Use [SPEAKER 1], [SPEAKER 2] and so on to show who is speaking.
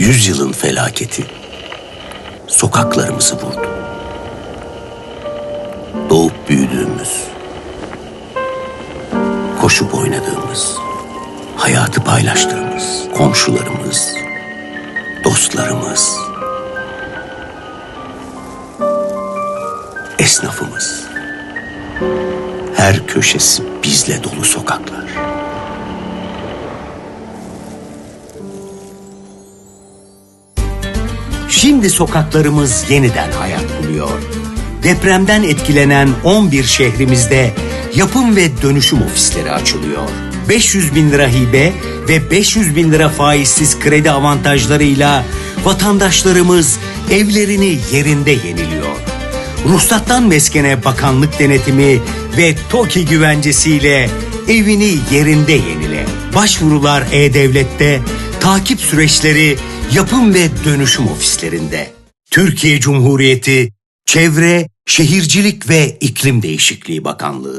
[SPEAKER 1] Yüzyılın felaketi sokaklarımızı vurdu. Doğup büyüdüğümüz, koşup oynadığımız, hayatı paylaştığımız komşularımız, dostlarımız, esnafımız. Her köşesi bizle dolu sokaklar. Şimdi sokaklarımız yeniden hayat buluyor. Depremden etkilenen 11 şehrimizde yapım ve dönüşüm ofisleri açılıyor. 500 bin lira hibe ve 500 bin lira faizsiz kredi avantajlarıyla vatandaşlarımız evlerini yerinde yeniliyor. Ruhsattan meskene bakanlık denetimi ve TOKİ güvencesiyle evini yerinde yenile. Başvurular E-Devlet'te, takip süreçleri yapım ve dönüşüm ofislerinde. Türkiye Cumhuriyeti Çevre, Şehircilik ve İklim Değişikliği Bakanlığı